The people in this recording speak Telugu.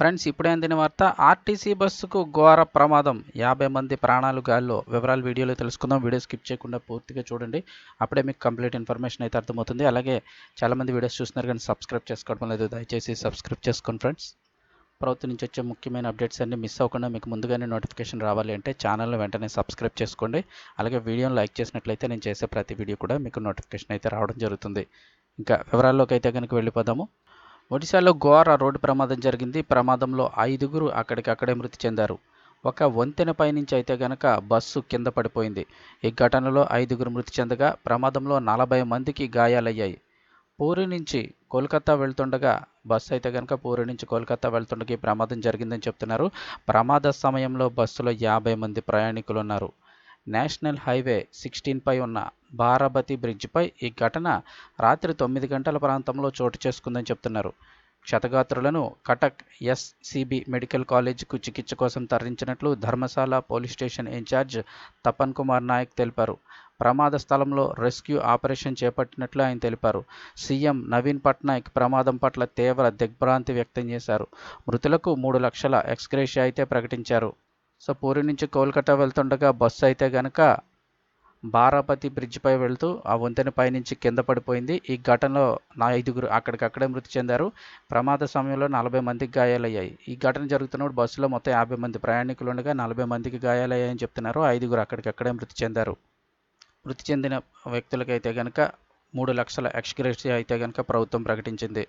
ఫ్రెండ్స్ ఇప్పుడే అందిన వార్త ఆర్టీసీ బస్సుకు ఘోర ప్రమాదం. యాభై మంది ప్రాణాలు గాల్లో. వివరాలు వీడియోలో తెలుసుకుందాం. వీడియో స్కిప్ చేయకుండా పూర్తిగా చూడండి. అప్పుడే మీకు కంప్లీట్ ఇన్ఫర్మేషన్ అయితే అర్థమవుతుంది. అలాగే చాలామంది వీడియోస్ చూస్తున్నారు కానీ సబ్స్క్రైబ్ చేసుకోవడం లేదు. దయచేసి సబ్స్క్రైబ్ చేసుకోండి ఫ్రెండ్స్. ప్రభుత్వం నుంచి వచ్చే ముఖ్యమైన అప్డేట్స్ అన్ని మిస్ అవ్వకుండా మీకు ముందుగానే నోటిఫికేషన్ రావాలి అంటే ఛానల్ని వెంటనే సబ్స్క్రైబ్ చేసుకోండి. అలాగే వీడియోని లైక్ చేసినట్లయితే నేను చేసే ప్రతి వీడియో కూడా మీకు నోటిఫికేషన్ అయితే రావడం జరుగుతుంది. ఇంకా వివరాల్లోకి అయితే కనుక వెళ్ళిపోదాము. ఒడిశాలో ఘోర రోడ్డు ప్రమాదం జరిగింది. ప్రమాదంలో ఐదుగురు అక్కడికక్కడే మృతి చెందారు. ఒక వంతెన పైనుంచి అయితే గనక బస్సు కింద పడిపోయింది. ఈ ఘటనలో ఐదుగురు మృతి చెందగా ప్రమాదంలో నలభై మందికి గాయాలయ్యాయి. పూరి నుంచి కోల్కతా వెళ్తుండగా బస్సు అయితే కనుక పూరి నుంచి కోల్కతా వెళ్తుండగా ఈ ప్రమాదం జరిగిందని చెప్తున్నారు. ప్రమాద సమయంలో బస్సులో యాభై మంది ప్రయాణికులు ఉన్నారు నేషనల్ హైవే సిక్స్టీన్పై ఉన్న బారాబతి బ్రిడ్జిపై ఈ ఘటన రాత్రి తొమ్మిది గంటల ప్రాంతంలో చోటు చేసుకుందని చెప్తున్నారు. క్షతగాత్రులను కటక్ ఎస్సిబి మెడికల్ కాలేజీకు చికిత్స కోసం తరలించినట్లు Dharamshala police station in charge Tapan Kumar Nayak తెలిపారు. ప్రమాద స్థలంలో రెస్క్యూ ఆపరేషన్ చేపట్టినట్లు ఆయన తెలిపారు. సీఎం నవీన్ పట్నాయక్ ప్రమాదం పట్ల తీవ్ర దిగ్భ్రాంతి వ్యక్తం చేశారు. మృతులకు మూడు లక్షల ఎక్స్గ్రేషియా అయితే ప్రకటించారు. సో పూరి నుంచి కోల్కతా వెళ్తుండగా బస్సు అయితే గనక బారాపతి బ్రిడ్జిపై వెళ్తూ ఆ వంతెన పైనుంచి కింద పడిపోయింది. ఈ ఘటనలో నా ఐదుగురు అక్కడికక్కడే మృతి చెందారు. ప్రమాద సమయంలో నలభై మందికి గాయాలయ్యాయి. ఈ ఘటన జరుగుతున్నప్పుడు బస్సులో మొత్తం యాభై మంది ప్రయాణికులు ఉండగా నలభై మందికి గాయాలయ్యాయని చెప్తున్నారు. ఐదుగురు అక్కడికక్కడే మృతి చెందారు. మృతి చెందిన వ్యక్తులకైతే కనుక మూడు లక్షల ఎక్స్గ్రేషియా అయితే కనుక ప్రభుత్వం ప్రకటించింది.